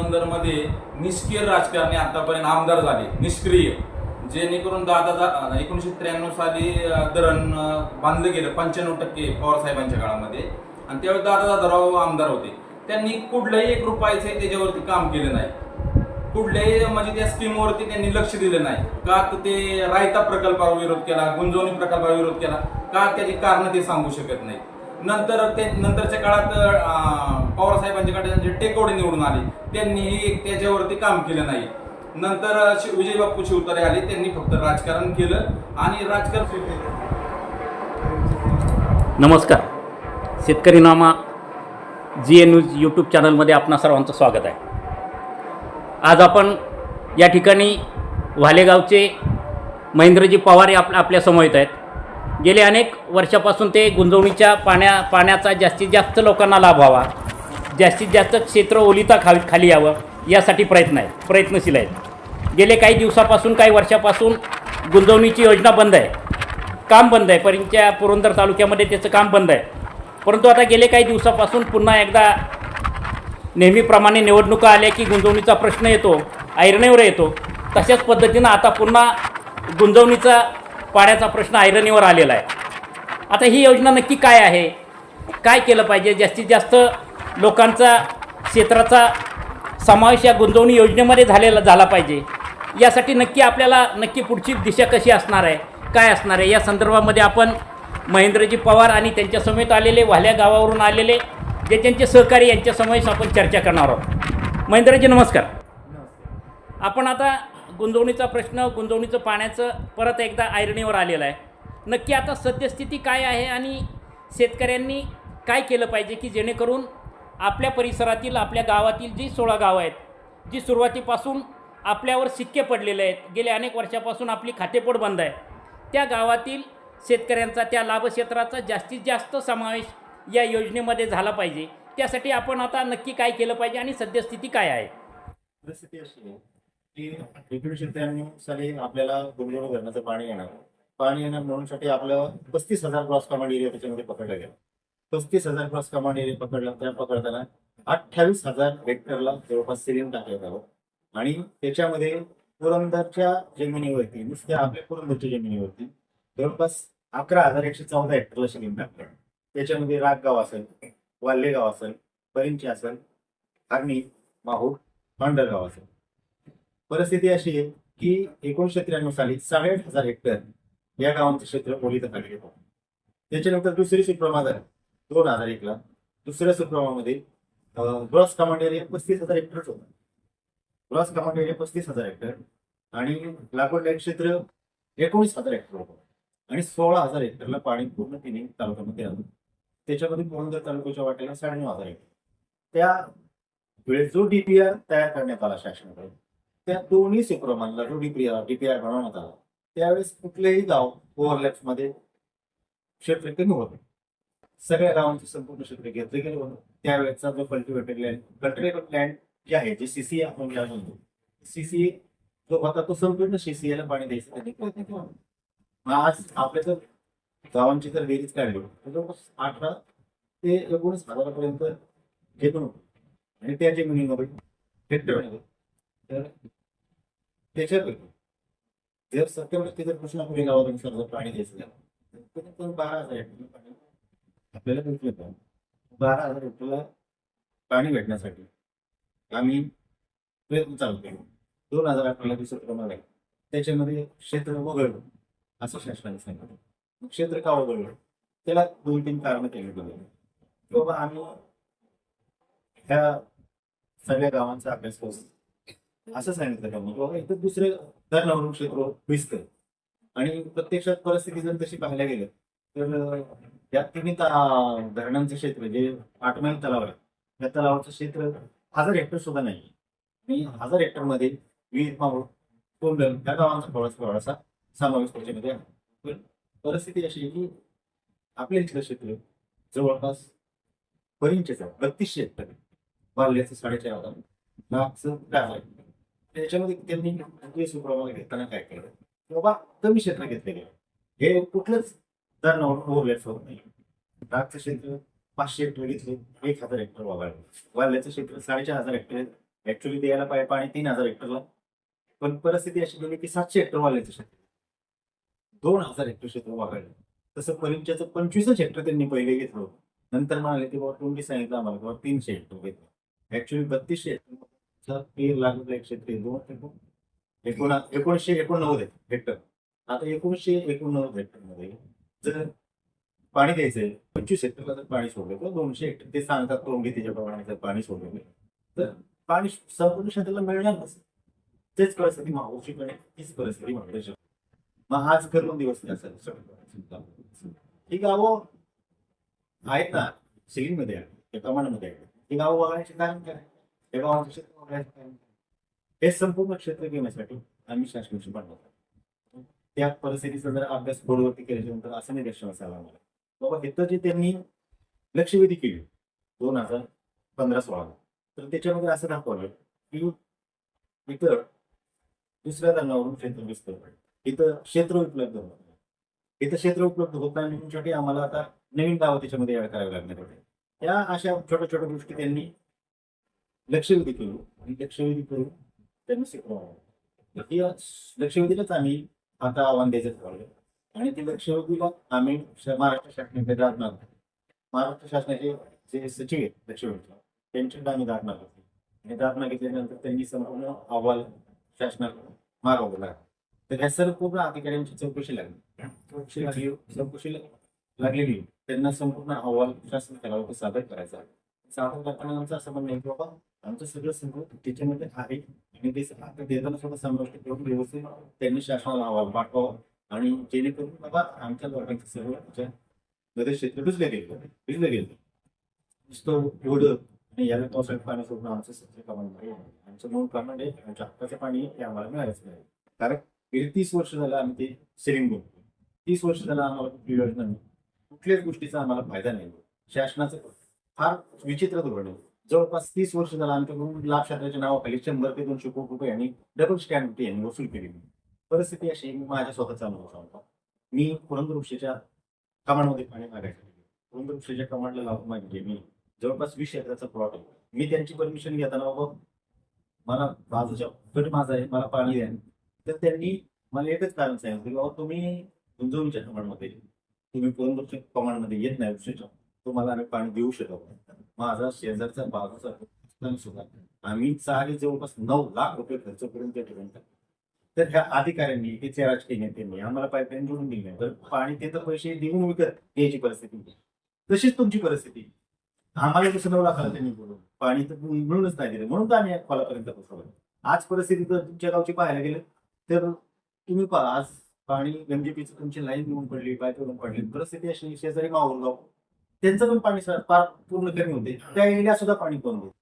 मध्ये निष्क्रिय राजकारणी आतापर्यंत आमदार झाले. निष्क्रिय. जेणेकरून दादा एकोणीसशे त्र्याण्णव साली धरण बांधलं गेलं पंच्याण्णव टक्के पवार साहेबांच्या काळामध्ये. आणि त्यावेळी दादा दादाराव आमदार होते. त्यांनी कुठलंही एक रुपयाचे त्याच्यावरती काम केलं नाही. कुठल्याही म्हणजे त्या स्कीमवरती त्यांनी लक्ष दिलं नाही. का तर ते रायता प्रकल्पावर विरोध केला गुंजवणी प्रकल्पावर विरोध केला. का त्याची कारण ते सांगू शकत नाही नंतर ते नंतरच्या काळात पवार साहेबांच्या कडे टेकवडे निवडून आले. त्यांनीही त्याच्यावरती काम केलं नाही. नंतर विजय बाप्पू शिवतारे आले. त्यांनी फक्त राजकारण केलं आणि राजकारण नमस्कार. शेतकरी नामा जी एन न्यूज यूट्यूब चॅनलमध्ये आपणा सर्वांचं स्वागत आहे. आज आपण या ठिकाणी वालेगावचे महेंद्रजी पवार हे आप आपल्यासमोर येत आहेत. गेले अनेक वर्षापासून ते गुंजवणीच्या पाण्या पाण्याचा जास्तीत जास्त लोकांना लाभ व्हावा. जास्तीत जास्त क्षेत्र ओलिता खा खाली यावं यासाठी प्रयत्न आहेत प्रयत्नशील आहेत. गेले काही दिवसापासून काही वर्षापासून गुंतवणुकीची योजना बंद आहे. काम बंद आहे. परिंच्या पुरंदर तालुक्यामध्ये त्याचं काम बंद आहे. परंतु आता गेले काही दिवसापासून पुन्हा एकदा नेहमीप्रमाणे निवडणुका आल्या की गुंतवणुकीचा प्रश्न येतो ऐरणीवर येतो. तशाच पद्धतीनं आता पुन्हा गुंजवणीचा पाण्याचा प्रश्न ऐरणीवर आलेला आहे. आता ही योजना नक्की काय आहे? काय केलं पाहिजे? जास्तीत जास्त लोकांचा क्षेत्राचा समावेश या गुंतवणूक योजनेमध्ये झालेला झाला पाहिजे. यासाठी नक्की आपल्याला नक्की पुढची दिशा कशी असणार आहे काय असणार आहे या संदर्भामध्ये आपण महेंद्रजी पवार आणि त्यांच्या समेत आलेले वाल्या गावावरून आलेले जे त्यांचे सहकारी यांच्यासमवेश आपण चर्चा करणार आहोत. महेंद्रजी नमस्कार. आपण आता गुंजवणीचा प्रश्न गुंजवणीचं पाण्याचं परत एकदा आयरणीवर आलेला आहे. नक्की आता सद्यस्थिती काय आहे आणि शेतकऱ्यांनी काय केलं पाहिजे की जेणेकरून आपल्या परिसरातील आपल्या गावातील जी सोळा गावं आहेत जी सुरुवातीपासून आपल्यावर सिक्के पडलेले आहेत गेल्या अनेक वर्षापासून आपली खातेपोट बंद आहे त्या गावातील शेतकऱ्यांचा त्या लाभक्षेत्राचा जास्तीत जास्त समावेश या योजनेमध्ये झाला पाहिजे. त्यासाठी आपण आता नक्की काय केलं पाहिजे आणि सद्यस्थिती काय आहे? परिस्थिती अशी आहे की आपल्याला गुंजवणूक धरणाचं पाणी येणार. पाणी येणार म्हणूनसाठी आपलं पस्तीस हजार क्रॉस कमांड एरिया त्याच्यामध्ये पकडला गेला. पस्तीस हजार क्रॉस कमांड पकडला. त्या पकडताना अठ्ठावीस हजार हेक्टरला जवळपास सिलिंग टाकण्यात आलं आणि त्याच्यामध्ये पुरंदरच्या जमिनीवरती नुसत्या आपल्या पुरंदरच्या जमिनीवरती जवळपास अकरा हजार एकशे चौदा हेक्टरला सिलिंग टाकलं. त्याच्यामध्ये रागगाव असेल वाल्लेगाव असेल परिंची असेल आर्मी माहूर पांढरगाव असेल. परिस्थिती अशी आहे की एकोणीसशे त्र्याण्णव साली साडेआठ हजार हेक्टर या गावांचं क्षेत्र ओलीत खाली त्याच्यानंतर दुसरी सुप्रमा झाली. दोन हजार एकला दुसऱ्या सुप्रमामध्ये ग्रॉस कमांड एरिया पस्तीस हजार हेक्टरच होता. ग्रॉस कमांड एरिया पस्तीस हजार हेक्टर आणि लागवड क्षेत्र एकोणीस हजार हेक्टर होतं. आणि सोळा हजार हेक्टरला पाणी पूर्ण तिन्ही तालुक्यामध्ये आलं. त्याच्यामध्ये पुरंदर तालुक्याच्या वाटेला साडेनऊ हजार हेक्टर त्या वेळेस जो डीपीआर तयार करण्यात आला शासनाकडे त्या दोन्ही सुप्रमानला जो डीपीआर डीपीआर बनवण्यात आला त्यावेळेस कुठलेही गाव ओव्हरलॅप्समध्ये क्षेत्र कमी होतं. सगळ्या गावांचे संपूर्ण क्षेत्र घेतलं गेलं होतं. त्यावेळेचा जो कल्टिवेटेड लँड कल्टिवेटेड लँड जे आहे जे सीसीए आपण ज्या म्हणतो. सीसीए जो होता तो संपूर्ण सीसीएला ला पाणी द्यायचं. त्यांनी प्रयत्न केला. आज आपल्या जर गावांची जर बेरीज काढली. तर जवळपास अठरा ते एकोणीस हजारापर्यंत घेतो आणि त्या जमिनीमध्ये हेक्टरमध्ये तर त्याच्यापैकी जर सत्यवृत्ती जर कृष्णापुरी गावानुसार जर पाणी द्यायचं झालं तर बारा हजार हेक्टर पाणी आपल्याला भेटलं पाहिजे बारा हजार रुपयाला पाणी भेटण्यासाठी आम्ही प्रयत्न चालू दोन हजार अठराला दुसरं प्रमाण. आहे त्याच्यामध्ये क्षेत्र वगळलं. असं शासनाने सांगितलं. क्षेत्र का वगळलं? त्याला दोन तीन कारणं केली गेली बाबा आम्ही ह्या सगळ्या गावांचा अभ्यास करू. असं सांगितलं का मग? बाबा इथं दुसरे धरणावरून क्षेत्र भिजतं आणि प्रत्यक्षात परिस्थिती जर तशी पाहायला गेलं तर या तिन्ही धरणांचं क्षेत्र जे आठ तलाव आहे या तलावाचं क्षेत्र हजार हेक्टर सुद्धा नाही आणि हजार हेक्टरमध्ये विहीर माहूर कोंडल या गावांचा थोडासा थोडासा समावेश त्याच्यामध्ये आहे. पण परिस्थिती अशी आहे की आपल्या इथलं क्षेत्र जवळपास परिंचेच आहे बत्तीसशे हेक्टर. बाल्याचं साडेचार हजार नागचं काय त्याच्यामध्ये त्यांनी दुसरे सुप्रमाण घेताना काय केलं? की बाबा कमी क्षेत्र घेतले गेले हे कुठलंच धरणावर ओव्हरलॅप्स होत नाही नागचं क्षेत्र पाचशे हेक्टर घेतले एक हजार हेक्टर वगळलं वाल्याचं क्षेत्र साडेचार हजार हेक्टर ऍक्च्युली द्यायला पाहिजे पाणी तीन हजार हेक्टरला पण परिस्थिती अशी झाली की सातशे हेक्टर वाल्याचं क्षेत्र दोन हजार हेक्टर क्षेत्र वाढलं तसं परिचयाचं पंचवीसच हेक्टर त्यांनी पहिले घेतलं होतं. नंतर म्हणाले की बाबा तुम्ही सांगितलं आम्हाला की बाबा तीनशे हेक्टर घेतलं. ऍक्च्युली बत्तीसशे हेक्टर पेर लागलं एक क्षेत्र आहे. दोन एकोण एकोणा एकोणीसशे एकोणनव्वद हेक्टर आता एकोणीसशे एकोणनव्वद हेक्टरमध्ये जर पाणी द्यायचंय पंचवीस हेक्टरला जर पाणी सोडलं किंवा दोनशे हेक्टर ते सांगतात तोंडी त्याच्या प्रमाणे जर पाणी सोडलं तर पाणी संपूर्ण क्षेत्राला मिळणार नसेल तेच परिस्थिती मावशीकडे तीच परिस्थिती महाराष्ट्र मग हाच करून दिवस नाही असेल ही गावं आहेत ना सिलिंगमध्ये आहे त्या आहे ही गावं बघायचे कारण काय? त्या गावांचं क्षेत्र बघायचं कारण हे संपूर्ण क्षेत्र घेण्यासाठी आम्ही शासनाची बनवतो त्या परिस्थितीचा जर अभ्यास बोर्डवरती केल्याच्यानंतर असं निरीक्षण असायला आम्हाला बाबा इथं जे त्यांनी लक्षवेधी केली दोन हजार पंधरा सोळा तर त्याच्यामध्ये असं दाखवलं की इथं दुसऱ्या धरणावरून क्षेत्र दिसतं इथं क्षेत्र उपलब्ध होत नाही. इथं क्षेत्र उपलब्ध होत नाही शेवटी आम्हाला आता नवीन गावं त्याच्यामध्ये ऍड करावे लागणार होते. या अशा छोट्या छोट्या गोष्टी त्यांनी लक्षवेधी केली आणि लक्षवेधी करून त्यांनी शिकवावं ही लक्षवेधीलाच आम्ही आता आव्हान द्यायचं ठरवलं आणि ते लक्षवेधीला आम्ही महाराष्ट्र महाराष्ट्र शासनाकडे जाणार महाराष्ट्र शासनाचे जे सचिव आहेत लक्षवेधीला त्यांच्याकडे आम्ही दाद मागितली आणि दाद मागितल्यानंतर त्यांनी संपूर्ण अहवाल शासनाला मागवला. तर ह्या सर्व पूर्ण अधिकाऱ्यांची चौकशी लागली. चौकशी लागली चौकशी लागलेली. त्यांना संपूर्ण अहवाल शासन करावा सादर करायचा सादर करताना आमचं असं म्हणणं आहे की बाबा आमचं सगळं सगळं त्याच्यामध्ये आहे. आणि ते आता देताना सुद्धा समाविष्ट करून व्यवस्थित त्यांनी शासनाला अहवाल पाठवावा आणि जेणेकरून बाबा आमच्या लोकांचं सर्व आमच्या नदी क्षेत्र भिजलं गेलं भिजलं गेलं. नुसतं एवढं आणि याला पावसाळ्यात पाणी सोडणं आमचं सध्या कामं नाही आमचं मूळ प्रमाण आहे म्हणजे आमच्या हक्काचं पाणी हे आम्हाला मिळायचं नाही. कारण गेली तीस वर्ष झालं आम्ही ते सिलिंग बोलतो तीस वर्ष झालं आम्हाला कुठली योजना नाही. कुठल्याच गोष्टीचा आम्हाला फायदा नाही. शासनाचं फार विचित्र धोरण आहे. जवळपास तीस वर्ष झाला आमच्याकडून लाभ क्षेत्राच्या नावाखाली शंभर ते दोनशे कोटी रुपये आणि डबल स्टॅम्प यांनी वसूल केली. परिस्थिती अशी मी माझ्या स्वतःचा अनुभव सांगतो मी पुरंदर कमांडमध्ये पाणी मागायचं. पुरंदर वृक्षाच्या कमांडला लावून मागितले मी. जवळपास वीस एकराचा प्लॉट आहे. मी त्यांची परमिशन घेताना बाबा मला बाजूच्या गट माझा आहे मला पाणी द्या. तर त्यांनी मला एकच कारण सांगितलं की बाबा तुम्ही गुंजवणीच्या कमांडमध्ये तुम्ही पुरंदरच्या कमांडमध्ये येत नाही वृक्षाच्या तुम्हाला आम्ही पाणी देऊ शकत माझा शेजारचा बाजूचा सुद्धा आम्ही चार जवळपास नऊ लाख रुपये खर्च करून त्या ठिकाणी तर ह्या अधिकाऱ्यांनी तिथे राजकीय नेत्यांनी आम्हाला पाईपलाईन जोडून दिली तर पाणी ते तर पैसे देऊन विकत घ्यायची परिस्थिती तशीच तुमची परिस्थिती. आम्हाला कसं नऊ लाखाला त्यांनी बोलून पाणी तर मिळूनच नाही दिलं. म्हणून तर आम्ही या खोलापर्यंत पोहोचवलं आज परिस्थिती जर तुमच्या गावची पाहायला गेलं तर तुम्ही पहा आज पाणी गंजीपीचं तुमची लाईन घेऊन पडली पाईप पडली. परिस्थिती अशी शेजारी माहूर गाव त्यांचं पण पाणी पार पूर्ण कमी होते. त्या एरिया सुद्धा पाणी बंद होते.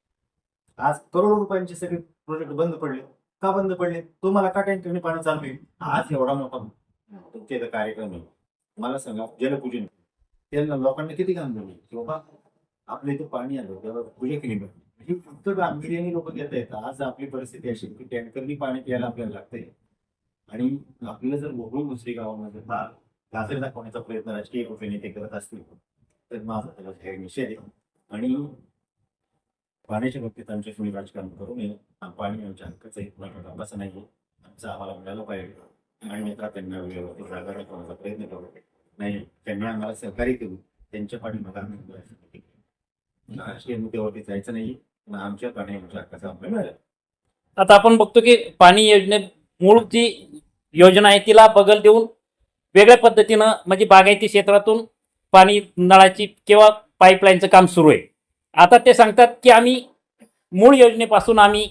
आज करोडो रुपयांचे सगळे प्रोजेक्ट बंद पडले. का बंद पडले? तो मला का टँकरने पाणी चालू आहे? आज एवढा मोठा तुमच्या कार्यक्रम आहे. मला सांगा जलपूजन. त्यांना लोकांना किती काम झाले? की बाबा आपल्या इथं पाणी आलं त्याला पूजा केली ही फक्त गांभीर्याने लोक घेत आहेत. आज आपली परिस्थिती अशी की टँकरनी पाणी प्यायला आपल्याला लागतंय. आणि आपल्याला जर वगळून दुसरी गावामध्ये गाजर दाखवण्याचा प्रयत्न राजकीय पक्षाने नेते करत असतील तर माझा त्याला जाहीर निषेध आहे. आणि पाण्याच्या बाबतीत आमच्या कोणी राजकारण करू नये. पाणी आमच्या हक्काचं एक कुणाकडे असं नाही आमचं आम्हाला मिळालं पाहिजे. आणि आता त्यांना वेळेवरती जागा करण्याचा प्रयत्न करू. नाही त्यांनी आम्हाला सहकार्य करू. त्यांच्या पाणी आम्ही राजकीय मुद्द्यावरती जायचं नाही. आमच्या पाणी आमच्या हक्काचं आम्हाला मिळालं. आता आपण बघतो की पाणी योजने मूळ जी योजना आहे तिला बगल देऊन वेगळ्या पद्धतीनं म्हणजे बागायती क्षेत्रातून पाणी नळाची किंवा पाईपलाईनचं काम सुरू आहे. आता ते सांगतात की आम्ही मूळ योजनेपासून आम्ही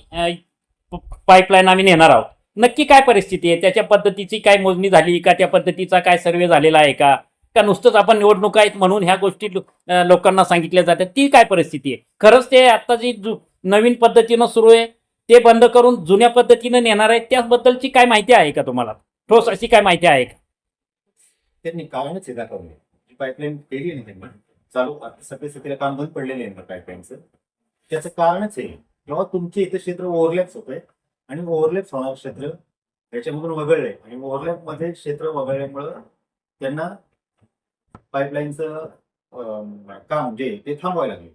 पाईपलाईन आम्ही नेणार आहोत. नक्की काय परिस्थिती आहे? त्याच्या पद्धतीची काय मोजणी झाली का? त्या पद्धतीचा काय सर्वे झालेला आहे का? का नुसतंच आपण निवडणुका आहेत म्हणून ह्या गोष्टी लोकांना सांगितल्या जातात? ती काय परिस्थिती आहे? खरंच ते आता जी नवीन पद्धतीनं सुरू आहे ते बंद करून जुन्या पद्धतीनं नेणार आहेत त्याबद्दलची काय माहिती आहे का तुम्हाला? ठोस अशी काय माहिती आहे का? त्यांनी कामच पाईपलाईन केली आहे त्यांनी? चालू आता सगळे काम बंद पडलेले आहे ना पाईपलाईनचं त्याचं कारणच आहे किंवा तुमचे इथं क्षेत्र ओव्हरलॅप्स आहे आणि ओव्हरलॅप्स होणार क्षेत्र त्याच्यामधून वगळलंय आणि ओव्हरलॅपमध्ये क्षेत्र वगळल्यामुळं त्यांना पाईपलाईनचं काम जे ते थांबवायला लागले.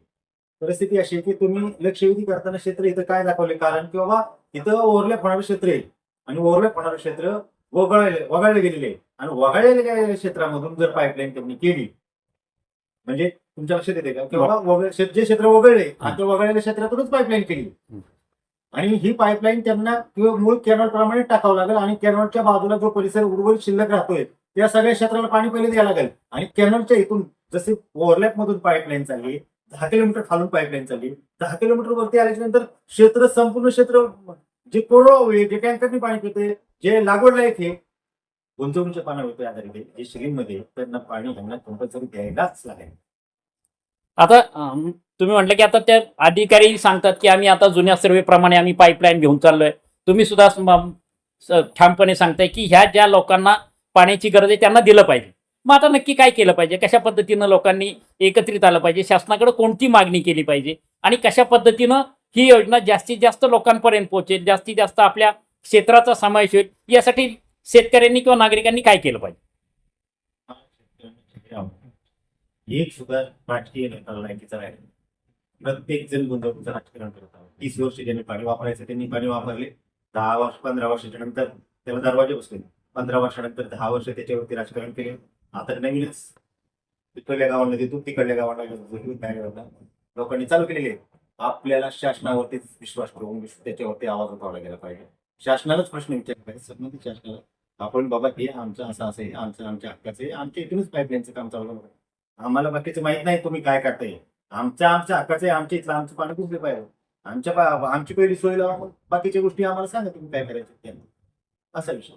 परिस्थिती अशी आहे की तुम्ही लक्षवेधी करताना क्षेत्र इथं काय दाखवले कारण की बाबा इथं ओव्हरलॅप होणारं क्षेत्र आहे आणि ओव्हरलॅप होणारं क्षेत्र वगळले वगळले गेलेले आहे. आणि वगळलेल्या गेलेल्या क्षेत्रामधून जर पाईपलाईन त्यांनी केली म्हणजे तुमच्या लक्षात येते का? जे क्षेत्र वगळले त्या वगळलेल्या क्षेत्रातूनच पाईपलाईन केली. हं. आणि ही पाईपलाईन त्यांना किंवा मूळ कॅनॉल प्रमाणे टाकावं लागेल आणि कॅनॉलच्या बाजूला जो परिसर उर्वरित शिल्लक राहतोय त्या सगळ्या क्षेत्राला पाणी पहिले द्यायला लागेल. आणि कॅनॉलच्या इथून जसे ओव्हरलॅप मधून पाईपलाईन चालली दहा किलोमीटर खालून पाईपलाईन चालली दहा किलोमीटर वरती आल्याच्यानंतर क्षेत्र संपूर्ण क्षेत्र जे कोरडं होईल जे टँकरनी पाणी पिते जे लागवड लायक आहे गुंतवणुकीच्या पाण्यावरती आधारित आहे. जे श्रीमध्ये त्यांना पाणी त्यांना कंपल्सरी द्यायलाच लागेल. आता तुम्ही म्हटलं की आता त्या अधिकारी सांगतात की आम्ही आता जुन्या सर्वेप्रमाणे आम्ही पाईपलाईन घेऊन चाललोय. तुम्ही सुद्धा ठामपणे सांगताय की ह्या ज्या लोकांना पाण्याची गरज आहे त्यांना दिलं पाहिजे. मग आता नक्की काय केलं पाहिजे? कशा पद्धतीनं लोकांनी एकत्रित आलं पाहिजे? शासनाकडे कोणती मागणी केली पाहिजे? आणि कशा पद्धतीनं ही योजना जास्तीत जास्त लोकांपर्यंत पोहोचेल? जास्तीत जास्त आपल्या क्षेत्राचा समावेश होईल? यासाठी शेतकऱ्यांनी किंवा नागरिकांनी काय केलं पाहिजे? एक सुद्धा राजकीय नेता लायकीचा राहील प्रत्येक जण गुंतवणुकीचं राजकारण करत आहोत. तीस वर्ष ज्यांनी पाणी वापरायचं त्यांनी पाणी वापरले. दहा वर्ष पंधरा वर्षाच्या नंतर त्याला दरवाजे बसले. पंधरा वर्षानंतर दहा वर्ष त्याच्यावरती राजकारण केले. आता नवीनच तिकडल्या गावांना देतो तिकडल्या गावांना लोकांनी चालू केलेले. आपल्याला शासनावरतीच विश्वास ठेवून त्याच्यावरती आवाज उठवला गेला पाहिजे. शासनालाच प्रश्न विचारला पाहिजे. संबंधित शासनाला आपण बाबा हे आमचं असं असं आहे आमचं आमच्या हक्काचं आहे आमच्या इथूनच पाईपलाईनचं काम चालू आहे. आम्हाला बाकीचं माहीत नाही तुम्ही काय करताय. आमच्या आमच्या हक्काचं आहे आमच्या इथलं आमचं पाणी कुठले पाहिजे? आमच्या आमची पहिली सोय लावा बाकीच्या गोष्टी आम्हाला सांगा तुम्ही काय करायचं ते. असा विषय.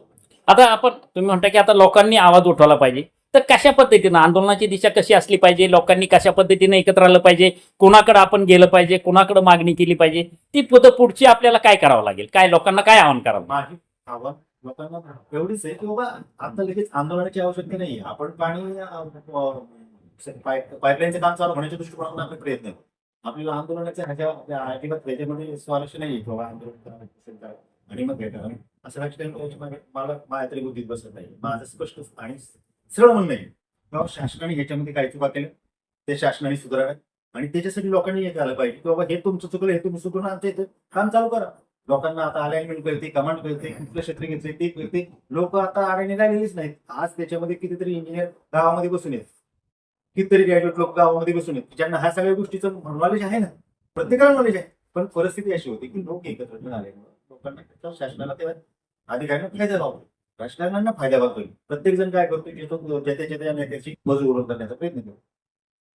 आता आपण तुम्ही म्हणता की आता लोकांनी आवाज उठवला पाहिजे. तर कशा पद्धतीनं आंदोलनाची दिशा कशी असली पाहिजे? लोकांनी कशा पद्धतीने एकत्र आलं पाहिजे? कोणाकडे आपण गेलं पाहिजे? कोणाकडे मागणी केली पाहिजे? ती पुढं पुढची आपल्याला काय करावं लागेल? काय लोकांना काय आवाहन करावं आव्हान लोकांना एवढीच आहे की बाबा आता लगेच आंदोलनाची आवश्यकता नाही आपण पाणी अं, पाईपलाईनचं काम चालू होण्याच्या दृष्टिकोनातून आपले प्रयत्न आपल्याला आंदोलनाच्या ह्याच्या अजिबात त्याच्यामध्ये स्वारस्य नाही बाबा आंदोलन आणि मग हे असं राजकारण मला माझ्या तरी बुद्धीत बसत नाही माझं स्पष्ट आणि सरळ म्हणणं आहे. बाबा शासनाने ह्याच्यामध्ये काय चुका केल्या? ते शासनाने सुधाराव्यात. आणि त्याच्यासाठी लोकांनी हे झालं पाहिजे की बाबा हे तुमचं चुकलं हे तुम्ही चुकलं आमच्या इथे काम चालू करा. लोकांना आता अलाइनमेंट कळते कमांड कळते कुठलं क्षेत्र घेतले ते कळते लोक आता आडे निघालेलीच नाहीत. आज त्याच्यामध्ये कितीतरी इंजिनियर गावामध्ये बसून येत कितीतरी ग्रॅज्युएट लोक गावामध्ये बसून येत ज्यांना ह्या सगळ्या गोष्टीचं नॉलेज आहे ना प्रत्येकाला नॉलेज आहे. पण परिस्थिती अशी होती की लोक एकत्र लोकांना त्याचा शासनाला तेव्हा अधिकाऱ्यांना फायदा व्हावा. राजकारण्यांना फायदा व्हावा. प्रत्येक जण काय करतो की ज्याच्या त्या नेत्याची मजूर करण्याचा प्रयत्न करतो.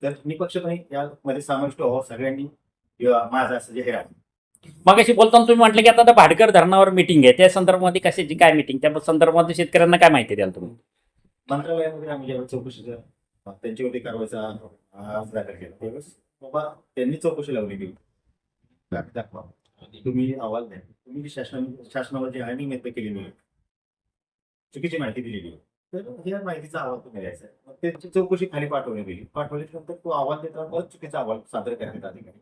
तर निपक्षपणे यामध्ये समाविष्ट व्हावं सगळ्यांनी. किंवा माझं असं जे हे आहे. मग अशी बोलताना तुम्ही म्हटलं की आता भाडकर धरणावर मिटिंग आहे. त्या संदर्भामध्ये कशाची काय मिटिंग त्या संदर्भामध्ये शेतकऱ्यांना काय माहिती द्याल तुम्ही? मंत्रालयामध्ये आम्ही ज्यावेळेस चौकशीचा त्यांच्यावरती कारवाईचा अर्ज दाखल केला. त्यावेळेस बाबा त्यांनी चौकशी लावली गेली दाखवा. तुम्ही अहवाल द्या. तुम्ही जी शासनाने शासनावर जी केलेली आहे चुकीची माहिती दिलेली आहे तर या माहितीचा अहवाल तुम्ही द्यायचा मग त्याची चौकशी खाली पाठवली गेली पाठवल्याच्या नंतर तो अहवाल देताना परत चुकीचा अहवाल सादर करण्यात अधिकारी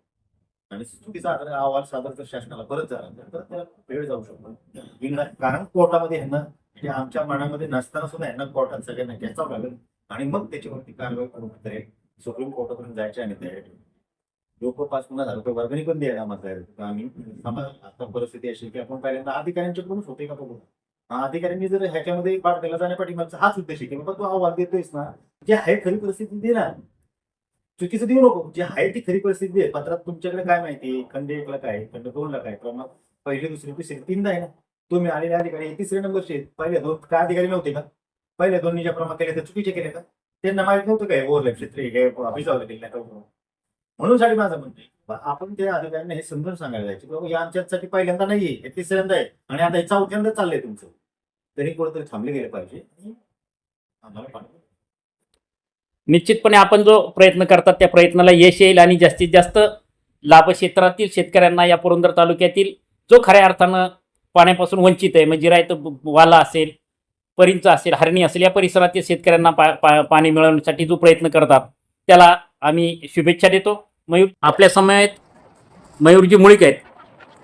आणि चुकीचा आधार- अहवाल सादर तर शासनाला परत झाला तर त्याला वेळ जाऊ शकतो. कारण कोर्टामध्ये ह्यांना म्हणजे आमच्या मनामध्ये नसताना सुद्धा यांना कोर्टात सगळ्यांना घ्यायचा लागेल. आणि मग त्याच्यावरती कारवाई करून तरी सुप्रीम कोर्टापर्यंत जायचे आणि ते लोक पाच पन्नास हजार रुपये वर्गणी पण द्यायला मात्र आम्ही आता परिस्थिती अशी की आपण पहिल्यांदा अधिकाऱ्यांच्याकडूनच होते का बघू? अधिकाऱ्यांनी जर ह्याच्यामध्ये पाठ केला जाण्यापाठीमागचा हाच उद्देश आहे की बाबा तू अहवाल देतोयस ना. जे आहे खरी परिस्थिती देणार. चुकीचं देऊ नको. जे आहे ती खरी परिस्थिती आहे. पत्रात तुमच्याकडे काय माहिती खंड एकला काय खंड दोनला काय क्रमांक पहिली दुसरी तिसरी तीनदा आहे ना? तुम्ही आलेले अधिकारी हे तिसरे नंबरचे पहिल्या पहिले दोन काय अधिकारी नव्हते का? पहिले दोन्ही ज्या क्रमांक केले तर चुकीचे केले का? त्यांना माहीत नव्हतं काय ओव्हरलॅप क्षेत्र हे काय भिजावलं गेलं का म्हणून साठी माझं म्हणणं आहे आपण त्या अधिकाऱ्यांना हे समजून सांगायला जायचे बाबा या आमच्यासाठी पहिल्यांदा नाहीये. हे तिसऱ्यांदा आहे. आणि आता हे चौथ्यांदा चाललंय तुमचं. तरी कुठेतरी थांबले गेले पाहिजे. आम्हाला निश्चितपणे आपण जो प्रयत्न करतात त्या प्रयत्नाला यश येईल आणि जास्तीत जास्त लाभ क्षेत्रातील शेतकऱ्यांना या पुरंदर तालुक्यातील जो खऱ्या अर्थानं पाण्यापासून वंचित आहे म्हणजे रायत वाला असेल परिंच असेल हरणी असेल या परिसरातील शेतकऱ्यांना पा, पा, पाणी मिळवण्यासाठी जो प्रयत्न करतात त्याला आम्ही शुभेच्छा देतो. मयूर आपल्या समयात मयूरजी मुळीक आहेत.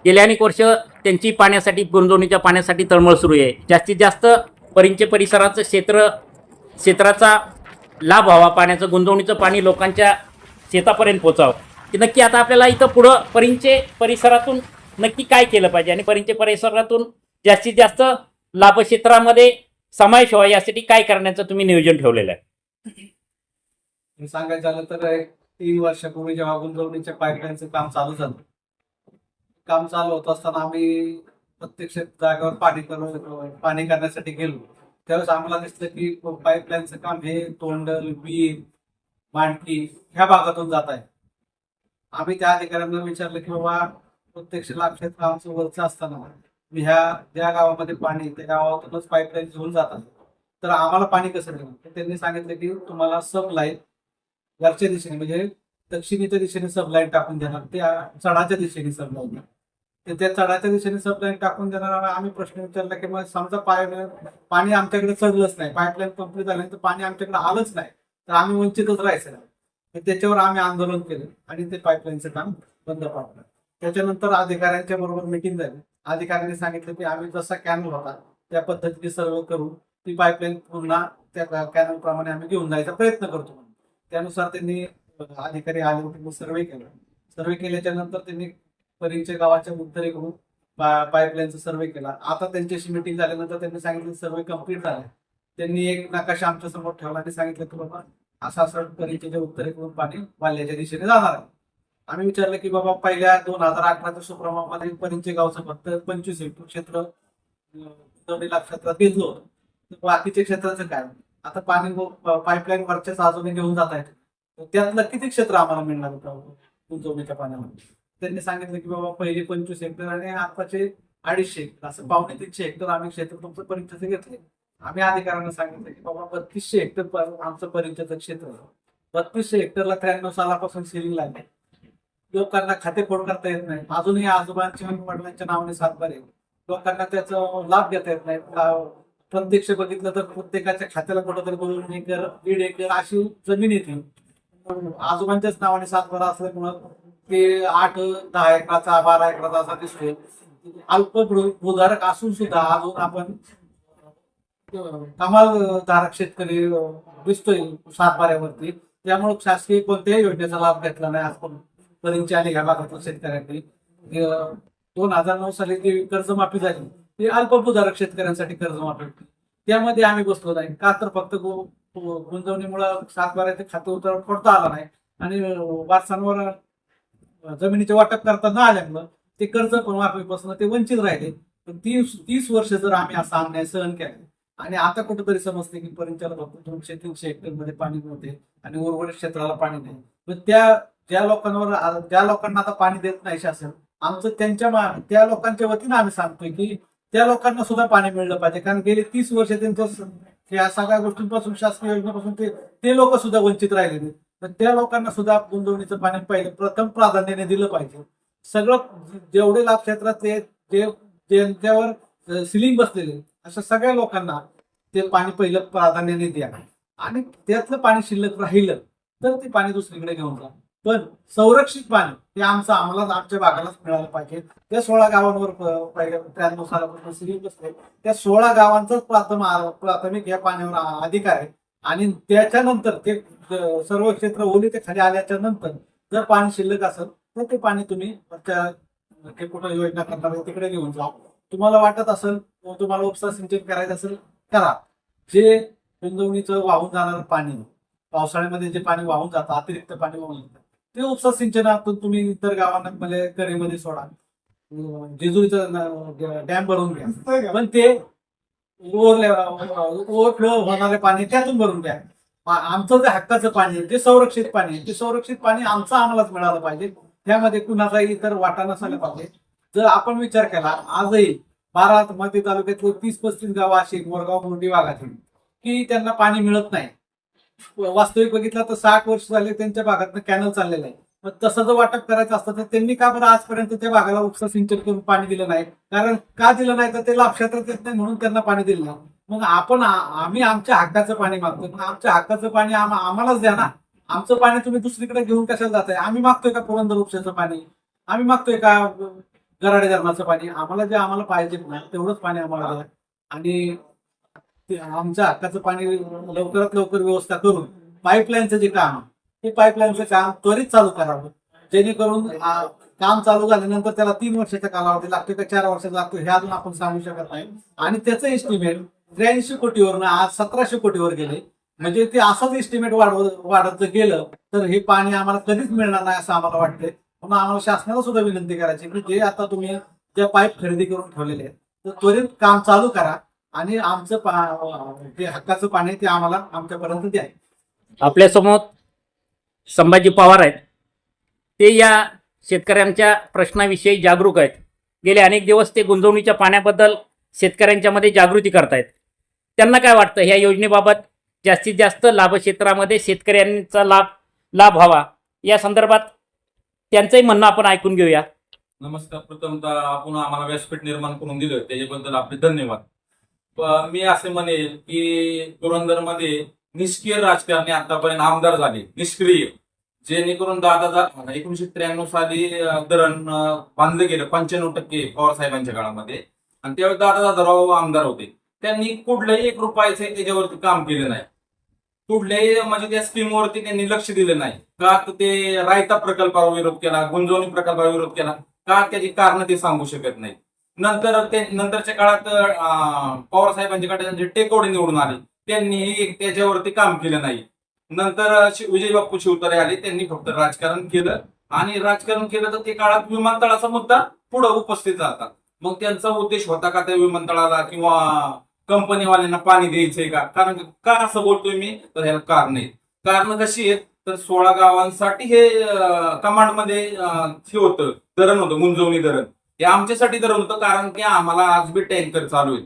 गेल्या अनेक वर्ष त्यांची पाण्यासाठी गुंजवणीच्या पाण्यासाठी तळमळ सुरू आहे. जास्तीत जास्त परिंचे परिसराचं क्षेत्र क्षेत्राचा लाभ व्हावा पाण्याचं गुंतवणीचं पाणी लोकांच्या शेतापर्यंत पोचावं की नक्की आता आपल्याला इथं पुढं परिंचे परिसरातून नक्की काय केलं पाहिजे? आणि परिंचे परिसरातून जास्तीत जास्त लाभक्षेत्रामध्ये समावेश व्हावा यासाठी काय करण्याचं तुम्ही नियोजन ठेवलेलं आहे? सांगायचं झालं तर एक तीन वर्षापूर्वी जेव्हा गुंतवणुकीच्या पाईपलाईनचं काम चालू झालं काम चालू होत असताना आम्ही प्रत्यक्ष जागेवर पाणी करून पाणी करण्यासाठी गेलो. त्यावेळेस आम्हाला दिसलं की पाईपलाईनचं काम हे तोंडल बीर मांडकी ह्या भागातून जात आहे. आम्ही त्या अधिकाऱ्यांना विचारलं की बाबा प्रत्यक्ष लाक्षात आमचं वरचं असताना ह्या ज्या गावामध्ये पाणी त्या गावातूनच पाईपलाईन घेऊन जातात तर आम्हाला पाणी कसं मिळणार? त्यांनी सांगितलं की तुम्हाला सब लाईन वरच्या दिशेने म्हणजे दक्षिणेच्या दिशेने सब लाईन टाकून देणार त्या चढाच्या दिशेने सब लाईन त्या चढाच्या दिशेने सबलाईन टाकून देणार आणि आम्ही प्रश्न विचारला की मग समजा पाय पाणी आमच्याकडे चढलंच नाही. पाईपलाईन कंप्लीट झाल्यानंतर पाणी आमच्याकडे आलंच नाही. तर आम्ही वंचितच राहायचं नाही. तर त्याच्यावर आम्ही आंदोलन केलं आणि ते पाईपलाईनचं काम बंद पाडलं. त्याच्यानंतर अधिकाऱ्यांच्या बरोबर मिटिंग झाली. अधिकाऱ्यांनी सांगितलं की आम्ही जसा कॅनल होता त्या पद्धतीने सर्व करून ती पाईपलाईन पुन्हा त्या कॅनल प्रमाणे आम्ही घेऊन जायचा प्रयत्न करतो त्यानुसार त्यांनी अधिकारी आले होते सर्वे केला. सर्वे केल्याच्यानंतर त्यांनी परिचय गावाच्या उत्तरेकडून पाईपलाईनचा सर्वे केला. आता त्यांच्याशी मिटिंग झाल्यानंतर त्यांनी सांगितलं सर्वे कंप्लीट झाला. त्यांनी एक नकाशा आमच्यासमोर ठेवला आणि सांगितलं की बाबा असं असं परिचयच्या उत्तरेकडून पाणी वाल्याच्या दिशेने जाणार आहे. आम्ही विचारलं की बाबा पहिल्या दोन हजार अठराच्या सुप्रमामध्ये परिचय गावचं फक्त पंचवीस हेक्टर क्षेत्र लाख क्षेत्रात घेतलं होतं. तर बाकीच्या क्षेत्राचं काय? आता पाणी पाईपलाईन वरच्या साजूने घेऊन जात आहेत त्यातलं किती क्षेत्र आम्हाला मिळणार होतं गुंतवणीच्या पाण्यामध्ये? त्यांनी सांगितलं की बाबा पहिले पंचवीस हेक्टर आणि आताचे अडीचशे हेक्टर असं पावणे तीनशे हेक्टर आम्ही क्षेत्र तुमचं परिचयाचं घेतले आम्ही अधिकाऱ्यांना सांगितलं की बाबा बत्तीसशे हेक्टर आमचं परिचयाचं क्षेत्र बत्तीसशे हेक्टरला त्र्याण्णव सालापासून सिलिंग लागले लोकांना खाते फोड करता येत नाही. अजूनही आजोबांच्या आणि वडिलांच्या नावाने सातबार आहे. लोकांना त्याचा लाभ घेता येत नाही. प्रत्यक्ष बघितलं तर प्रत्येकाच्या खात्याला कुठंतरी दोन एकर दीड एकर अशी जमीन येते. आजोबांच्याच नावाने सातबारा असल्यामुळं ते आठ दहा एकराचा बारा एकराचा असा दिसतोय. अल्प भूधारक असून सुद्धा अजून आपण कमाल धारक शेतकरी दिसतोय सातबाऱ्यावरती. त्यामुळे शासकीय कोणत्याही योजनेचा लाभ घेतला नाही आज पण. आणि घ्यावा करतो शेतकऱ्यांनी. दोन हजार नऊ साली जी कर्जमाफी झाली ती अल्पभूधारक शेतकऱ्यांसाठी कर्जमाफी होती. त्यामध्ये आम्ही बसलो नाही. का तर फक्त गु- सातबाऱ्याचे खातं उतर पडता आला नाही. आणि वारसांवर जमिनीचे वाटप करता न आल्यामुळं ते कर्ज पण माफीपासून ते वंचित राहिले. पण तीस तीस वर्ष जर आम्ही असा अन्याय सहन केला आणि आता कुठेतरी समजते की परिचयाला दोनशे तीनशे हेक्टरमध्ये पाणी नव्हते आणि उर्वरित क्षेत्राला पाणी नाही. पण त्या ज्या लोकांवर ज्या लोकांना आता पाणी देत नाही शासन आमचं त्यांच्या त्या लोकांच्या वतीनं आम्ही सांगतोय की त्या लोकांना सुद्धा पाणी मिळलं पाहिजे. कारण गेले तीस वर्ष त्यांच्या या सगळ्या गोष्टींपासून शासकीय योजनेपासून ते ते लोक सुद्धा वंचित राहिलेले. तर त्या लोकांना सुद्धा गुंतवणीचं पाणी पहिलं प्रथम प्राधान्याने दिलं पाहिजे. सगळं जेवढे लाभ क्षेत्रातले ते ज्यांच्यावर सिलिंग बसलेले अशा सगळ्या लोकांना ते पाणी पहिलं प्राधान्याने द्या. आणि त्यातलं पाणी शिल्लक राहिलं तर ते पाणी दुसरीकडे घेऊन जा. पण संरक्षित पाणी हे आमचं आम्हाला आमच्या भागालाच मिळालं पाहिजे. त्या सोळा गावांवर प- पहिल्या त्र्याण्णव सालापासून सिलिंग बसले. त्या सोळा गावांचाच प्राथम प्राथमिक या पाण्यावर अधिकार आहे. आणि त्याच्यानंतर ते सर्व क्षेत्र ओली ते खाली आल्याच्यानंतर जर पाणी शिल्लक असेल तर ते पाणी तुम्ही कुठं योजना करणार तिकडे घेऊन जा. तुम्हाला वाटत असेल तुम्हाला उपसा सिंचन करायचं असेल करा. जे गुंतवणुकीचं वाहून जाणारं पाणी पावसाळ्यामध्ये जे पाणी वाहून जातं अतिरिक्त पाणी वाहून जातं ते उपसा सिंचनातून तुम्ही इतर गावांना म्हणजे करेमध्ये सोडा. जेजुरीचं डॅम भरून घ्या. पण ते ओव्हरफ्लो होणारे पाणी त्यातून भरून घ्या. आमचं जे हक्काचं पाणी आहे ते संरक्षित पाणी आहे ते संरक्षित पाणी आमचं आम्हालाच मिळालं पाहिजे. त्यामध्ये कुणाचाही इतर वाटा नसायला पाहिजे. जर आपण विचार केला आजही बारा मध्य तालुक्यातले तीस पस्तीस गावं अशी मोरगाव मुंडी भागातील की त्यांना पाणी मिळत नाही. वास्तविक बघितलं तर साठ वर्ष झाले त्यांच्या भागातनं कॅनल चाललेलं आहे. मग तसं जर वाटप करायचं असतं तर त्यांनी का बरं आजपर्यंत त्या भागाला उपसा सिंचन करून पाणी दिलं नाही? कारण का दिलं नाही? तर ते लाभ क्षेत्रात येत नाही म्हणून त्यांना पाणी दिलं नाही. मग आपण आम्ही आमच्या हक्काचं पाणी मागतो मग आमच्या हक्काचं पाणी आम्हालाच द्या ना. आमचं पाणी तुम्ही दुसरीकडे घेऊन कशाला जाताय? आम्ही मागतोय का पुरंदर उपशाचं पाणी? आम्ही मागतोय का गराडे धरणाचं पाणी? आम्हाला जे आम्हाला पाहिजे तेवढंच पाणी आम्हाला द्या. आणि आमच्या हक्काचं पाणी लवकरात लवकर व्यवस्था करून पाईपलाईनचं जे काम आहे, ते पाईपलाईनचं काम त्वरित चालू करावं. जेणेकरून काम चालू झाल्यानंतर त्याला तीन वर्षाचा कालावधी लागतो का चार वर्षाचा लागतो हे अजून आपण सांगू शकत नाही. आणि त्याचं एस्टिमेट त्र्याऐंशी कोटीवरनं आज सतराशे कोटीवर गेले. म्हणजे ते असंच एस्टिमेट वाढवत वाढत गेलं तर हे पाणी आम्हाला कधीच मिळणार नाही असं आम्हाला वाटतंय. म्हणून आम्हाला शासनाला सुद्धा विनंती करायची की जे आता तुम्ही ज्या पाईप खरेदी करून ठेवलेले आहेत तर त्वरित काम चालू करा आणि आमचं जे हक्काचं पाणी ते आम्हाला आमच्यापर्यंत द्या. आपल्यासमोर संभाजी पवार आहेत. ते या शेतकऱ्यांच्या प्रश्नाविषयी जागरूक आहेत. गेले अनेक दिवस ते गुंतवणुकीच्या पाण्याबद्दल शेतकऱ्यांच्यामध्ये जागृती करतायत. त्यांना काय वाटतं? ह्या योजनेबाबत जास्तीत जास्त लाभक्षेत्रामध्ये शेतकऱ्यांचा लाभ लाभ व्हावा. या संदर्भात त्यांचंही म्हणणं आपण ऐकून घेऊया. नमस्कार. प्रथमतः आपण आम्हाला व्यासपीठ निर्माण करून दिलं. त्याच्याबद्दल आपले धन्यवाद. मी असे म्हणेल की पुरंदरमध्ये निष्क्रिय राजकारणी आतापर्यंत आमदार झाले. निष्क्रिय. जेणेकरून दादा एकोणीशे त्र्याण्णव साली धरण बांधलं गेलं. पंच्याण्णव टक्के पवार साहेबांच्या काळामध्ये. आणि त्यावेळी दादा दादाराव आमदार होते. त्यांनी कुठलंही एक रुपयाचं त्याच्यावरती काम केलं नाही. कुठल्याही म्हणजे त्या स्कीमवरती त्यांनी लक्ष दिलं नाही. का तर ते रायता प्रकल्पावर विरोध केला गुंजवणी प्रकल्पावर विरोध केला का त्याची कारण ते सांगू शकत नाही नंतर ते नंतरच्या काळात पवार साहेबांच्याकडे जे टेकवडे निवडून आले. त्यांनी त्याच्यावरती काम केलं नाही. नंतर विजय बाप्पू शिवतारे आले त्यांनी फक्त राजकारण केलं. आणि राजकारण केलं तर ते काळात विमानतळाचा मुद्दा पुढे उपस्थित जातात मग त्यांचा उद्देश होता का त्या विमानतळाला किंवा कंपनीवाल्यांना पाणी द्यायचंय का? कारण का असं बोलतोय मी? तर ह्याला कारण आहेत. कारण कशी आहेत? तर सोळा गावांसाठी हे कमांडमध्ये हे होतं. धरण होतं गुंजवणी धरण. हे आमच्यासाठी धरण होतं कारण की आम्हाला आज बी टँकर चालू आहे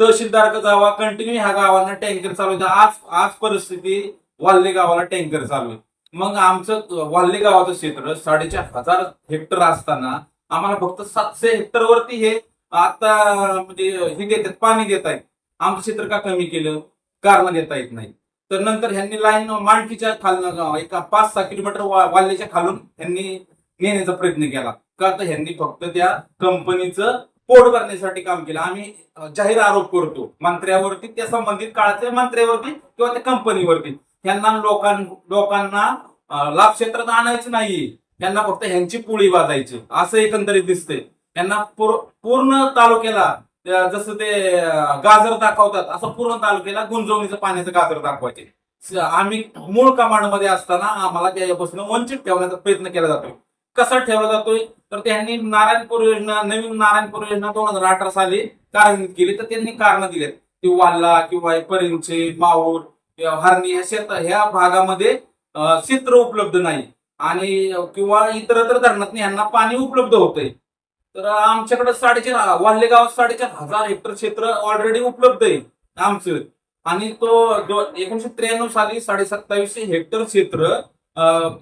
तहसीलदार गावा जावा कंटिन्यू ह्या गावांना टँकर चालू आहे आज आज परिस्थिती वाल्ले गावाला टँकर चालू आहे मग आमचं वाल्ले गावाचं क्षेत्र साडेचार हजार हेक्टर असताना आम्हाला फक्त सातशे हेक्टर वरती हे आता म्हणजे हे देतात पाणी देत आहेत आमचं क्षेत्र का कमी केलं? कारण देता येत नाही. तर नंतर ह्यांनी लाईन मांडकीच्या खालनं एका पाच सहा किलोमीटर वाल्याच्या खालून ह्यांनी नेण्याचा प्रयत्न केला. का तर ह्यांनी फक्त त्या कंपनीचं पोट भरण्यासाठी काम केलं. आम्ही जाहीर आरोप करतो. मंत्र्यावरती त्या संबंधित काळाच्या मंत्र्यावरती किंवा त्या कंपनीवरती. ह्यांना लोकां लोकांना लाभ क्षेत्रात आणायचं नाही त्यांना फक्त ह्यांची पोळी वाजायची. असं एकंदरीत दिसतंय. त्यांना पूर्ण तालुक्याला जसं ते गाजर दाखवतात असं पूर्ण तालुक्याला गुंजवणीचं पाण्याचं गाजर दाखवायचे. आम्ही मूळ कमांडमध्ये असताना आम्हाला त्याच्यापासून वंचित ठेवण्याचा प्रयत्न केला जातोय. कसा ठेवला जातोय? तर त्यांनी नारायणपूर योजना नवीन नारायणपूर योजना दोन हजार अठरा साली कार्यान्वित केली. तर त्यांनी कारण दिलेत. की वाल्ला किंवा परिंचे माऊर हरणी ह्या शेत ह्या भागामध्ये अ, क्षेत्र उपलब्ध नाही. आणि किंवा इतरत्र धरणात यांना पाणी उपलब्ध होतंय. तर आमच्याकडे साडेचार वाल्हे गावात साडेचार हजार हेक्टर क्षेत्र ऑलरेडी उपलब्ध आहे आमचं. आणि तो एकोणीशे त्र्याण्णव साली साडे सत्तावीसशे हेक्टर क्षेत्र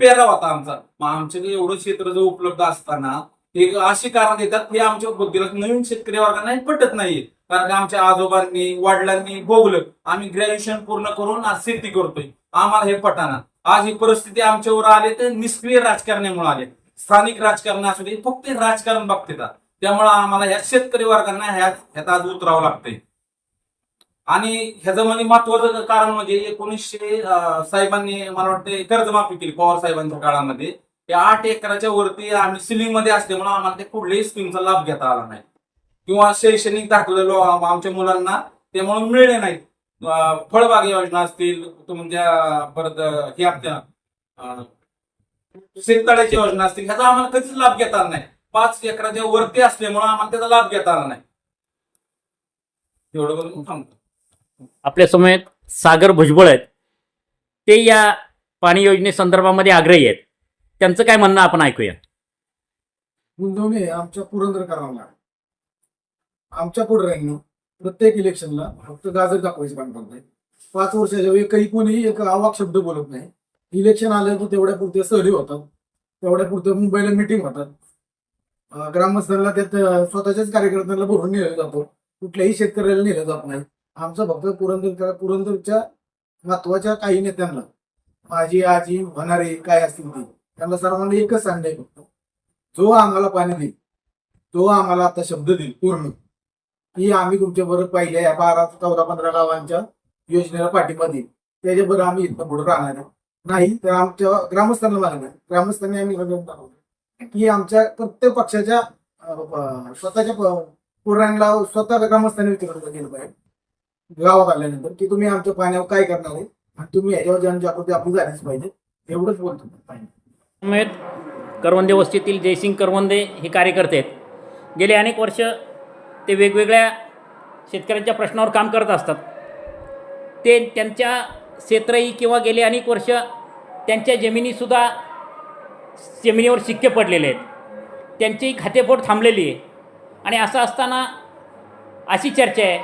पेराव होता आमचा. मग आमच्याकडे एवढं क्षेत्र जो उपलब्ध असताना हे अशी कारण देतात हे आमच्या बुद्धीला नवीन शेतकरी वर्गांना पटत नाहीये. कारण आमच्या आजोबांनी वडिलांनी भोगलं आम्ही ग्रॅज्युएशन पूर्ण करून आज शेती करतोय. आम्हाला हे पटाना. आज ही परिस्थिती आमच्यावर आले ते निष्क्रिय राजकारण्यामुळे आले. स्थानिक राजकारण असू दे फक्त राजकारण बघतात त्यामुळे आम्हाला ह्या शेतकरी वर्गांना ह्या ह्यात आज उतरावं लागतंय. आणि ह्याचं म्हणजे महत्वाचं कारण म्हणजे एकोणीसशे साहेबांनी मला वाटतं कर्जमाफी केली पवार साहेबांच्या काळामध्ये. ते आठ एकराच्या वरती आम्ही सिलिंगमध्ये असल्यामुळे आम्हाला ते कुठल्याही स्कीमचा लाभ घेता आला नाही. किंवा शैक्षणिक दाखलेलो आमच्या मुलांना त्यामुळे मिळले नाहीत. फळबाग योजना असतील तुमच्या परत हे आपल्या शेततळ्याची योजना असतील ह्याचा आम्हाला कधीच लाभ घेता आला नाही. पाच एकराच्या वरती असल्यामुळे आम्हाला त्याचा लाभ घेता आला नाही. एवढं बोलून थांबतो. आपल्यासमोर सागर भुजबळ आहेत. ते या पाणी योजनेसंदर्भामध्ये आग्रही आहेत. त्यांचं काय म्हणणं आपण ऐकूया. गुंतवणी आमच्या पुरंदरकरांना आमच्या पुढऱ्यांनी प्रत्येक इलेक्शनला फक्त गाजर दाखवायचं करतोय पाच वर्षाच्या वेळी काही कोणीही एक आवाक शब्द बोलत नाही. इलेक्शन आलं तर तेवढ्या पुरते सहली होतात. तेवढ्या पुरते मुंबईला मिटिंग होतात. ग्रामस्थांना त्यात स्वतःच्याच कार्यकर्त्यांना भरून नेलं जातो. कुठल्याही शेतकऱ्याला नेलं जात नाही. आमचं फक्त पुरंदर पुरंदरच्या महत्त्वाच्या काही नेत्यांना. माझी आजी होणारे काय असतील ते. त्यांना सर्वांना एकच सांगणे फक्त. जो आम्हाला पाणी देईल तो आम्हाला आता शब्द देईल पूर्ण. की आम्ही तुमच्या बरोबर पाहिजे या बारा चौदा पंधरा गावांच्या योजनेला पाठिंबा देईल. त्याच्याबरोबर आम्ही इथं पुढे राहणार आहे. नाही तर आमच्या ग्रामस्थांना मागणं आहे. ग्रामस्थांनी आम्ही निवेदन दाखवलं की आमच्या प्रत्येक पक्षाच्या अं, प- स्वतःच्या पुराणला स्वतः ग्रामस्थांनी विचारलं गेलं पाहिजे. गावात आल्यानंतर की तुम्ही आमच्या पाण्यावर काय करणार आहे? आणि तुम्ही याच्यावर जनजागृती आपली झालीच पाहिजे. एवढंच बोलतो समेत करवंदे वस्तीतील जयसिंग करवंदे हे कार्यकर्ते आहेत. गेले अनेक वर्ष ते वेगवेगळ्या शेतकऱ्यांच्या प्रश्नावर काम करत असतात. ते त्यांच्या क्षेत्रही किंवा गेले अनेक वर्ष त्यांच्या जमिनीसुद्धा जमिनीवर शिक्के पडलेले आहेत. त्यांचीही खातेपोट थांबलेली आहे. आणि असं असताना अशी चर्चा आहे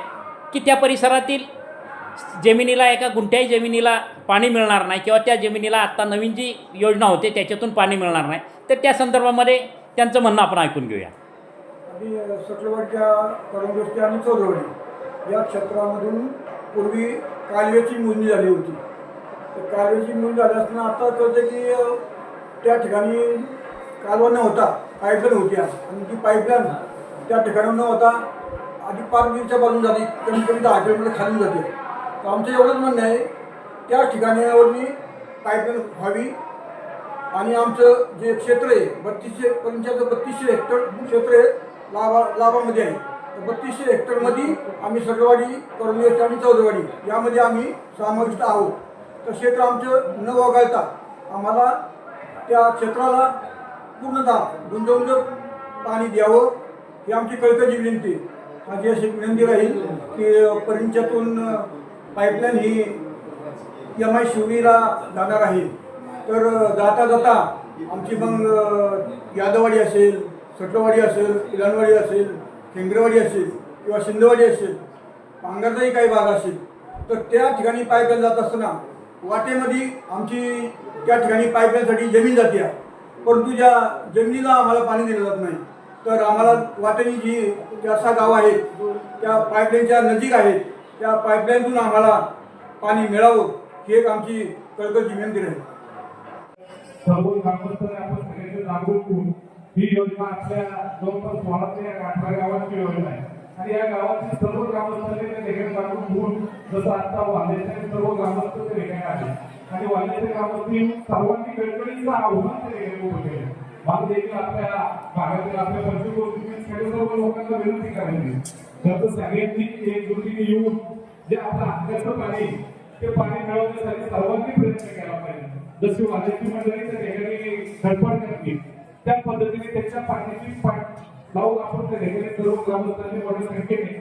की त्या परिसरातील जमिनीला एका गुंठ्याही जमिनीला पाणी मिळणार नाही किंवा त्या जमिनीला आत्ता नवीन जी योजना होते त्याच्यातून पाणी मिळणार नाही. तर त्या संदर्भामध्ये त्यांचं म्हणणं आपण ऐकून घेऊया. आणि सटलवाडच्या आणि चौदरवाडी या क्षेत्रामधून पूर्वी कालव्याची मोजणी झाली होती. तर कालव्याची मोजणी झाली असताना आता कळतं की त्या ठिकाणी कालवा न होता पाईपलाईन होती आणि ती पाईपलाईन त्या ठिकाणी न होता आधी पाच मिनिटच्या बाजून जाते कमी कमी दहा किलोमीटर खालून जाते. तर आमचं एवढंच म्हणणं आहे त्या ठिकाणावरती पाईपलाईन व्हावी. आणि आमचं जे क्षेत्र आहे बत्तीसशे पंच्याहत्तर बत्तीसशे हेक्टर क्षेत्र आहे लाभा लाभामध्ये आहे. बत्तीसशे हेक्टरमध्ये आम्ही सगळवाडी करमेश आणि चौदवाडी यामध्ये आम्ही समाविष्ट आहोत. तर क्षेत्र आमचं न वगळता आम्हाला त्या क्षेत्राला पूर्णतः गुंजवून पाणी द्यावं ही आमची कळकळी विनंती माझी अशी विनंती राहील की परिंच्यातून पाईपलाईन ही एम आय शिवणीला जाणार आहे. तर जाता जाता आमची मग यादववाडी असेल सटलवाडी असेल इलानवाडी असेल खेंगरेवाडी असेल किंवा शिंदेवाडी असेल पांगरचाही काही भाग असेल तर त्या ठिकाणी पायपलाईन जात असताना वाटेमध्ये आमची त्या ठिकाणी पाईपलाईनसाठी जमीन जाते आहे. परंतु ज्या जमिनीला आम्हाला पाणी दिलं जात नाही तर आम्हाला वाटेनी जी जास्त गाव गावं आहेत त्या पाईपलाईनच्या नजीक आहेत त्या पाईपलाईनतून आम्हाला पाणी मिळावं ही एक आमची कळकळची विनंती राहील ही योजना आपल्या जवळपास सोळा ते अठरा गावांची योजना आहे. आणि या गावातील सर्व ग्रामस्थांनी त्या ठिकाणी जागरूक होऊन जसं आता वाल्याचे सर्व ग्रामस्थ ते लेखन आले आणि वाल्याच्या ग्रामस्थी सर्वांनी कळकळीचं आव्हान ते लेखन उभं केलं. मला देखील आपल्या भागातील आपल्या पंचकृषी सर्व लोकांना विनंती करायची. तर सगळ्यांनी एकजुटीने येऊन जे आपलं हक्काचं पाणी ते पाणी मिळवण्यासाठी सर्वांनी प्रयत्न केला पाहिजे. जशी वाल्याची मंडळी त्या ठिकाणी धडपड करतील त्या पद्धतीने त्यांच्या पाण्याची पाठ लावून आपण त्या ठिकाणी सर्व ग्रामस्थांनी मोठ्या संख्येने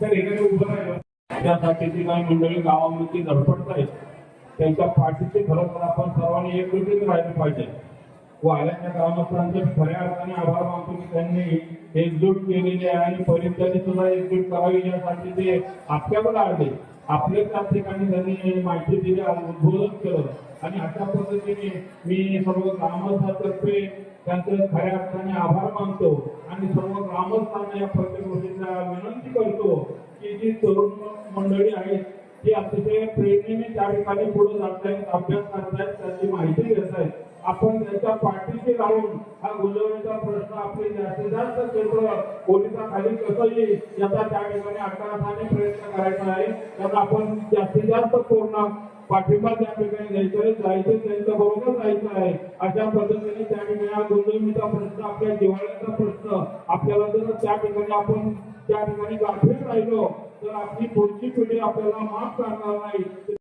त्या ठिकाणी उभं राहिलं. त्यासाठी जी काही मंडळी गावामध्ये धडपडत आहेत त्यांच्या पाठीचे खरं तर आपण सर्वांनी एकत्रित राहिले पाहिजे. वाल्याच्या ग्रामस्थांचे खऱ्या अर्थाने आभार मानतो की त्यांनी एकजूट केलेली आहे आणि परिस्थिती सुद्धा एकजूट करावी यासाठी ते आपल्याकडे आले. आपल्या त्या ठिकाणी त्यांनी माहिती दिली उद्बोधन केलं. आणि अशा पद्धतीने मी सर्व ग्रामस्थांतर्फे त्यांचं खऱ्या अर्थाने आभार मानतो आणि सर्व ग्रामस्थांना या प्रत्येक गोष्टीचा विनंती करतो की जी तरुण मंडळी आहेत ती अतिशय प्रेरणेने त्या ठिकाणी पुढे जात आहेत अभ्यास करतायत त्याची माहिती घेत आहेत आपण त्याच्या पाठीशी राहून हा गुजवण्याचा प्रश्न आपले जास्तीत जास्त क्षेत्र पोलिसाखाली कसं येईल याचा त्या ठिकाणी अकराने प्रयत्न करायचा आहे. तर आपण जास्तीत जास्त पूर्ण पाठिंबा त्या ठिकाणी द्यायचा आहे. जायचं त्यांच्या बरोबर जायचं आहे. अशा पद्धतीने त्या ठिकाणी हा गुंतवणुकीचा प्रश्न आपल्या जिव्हाळ्याचा प्रश्न आपल्याला जर त्या ठिकाणी आपण त्या ठिकाणी गाठीत राहिलो तर आपली पुढची पिढी आपल्याला माफ करणार नाही.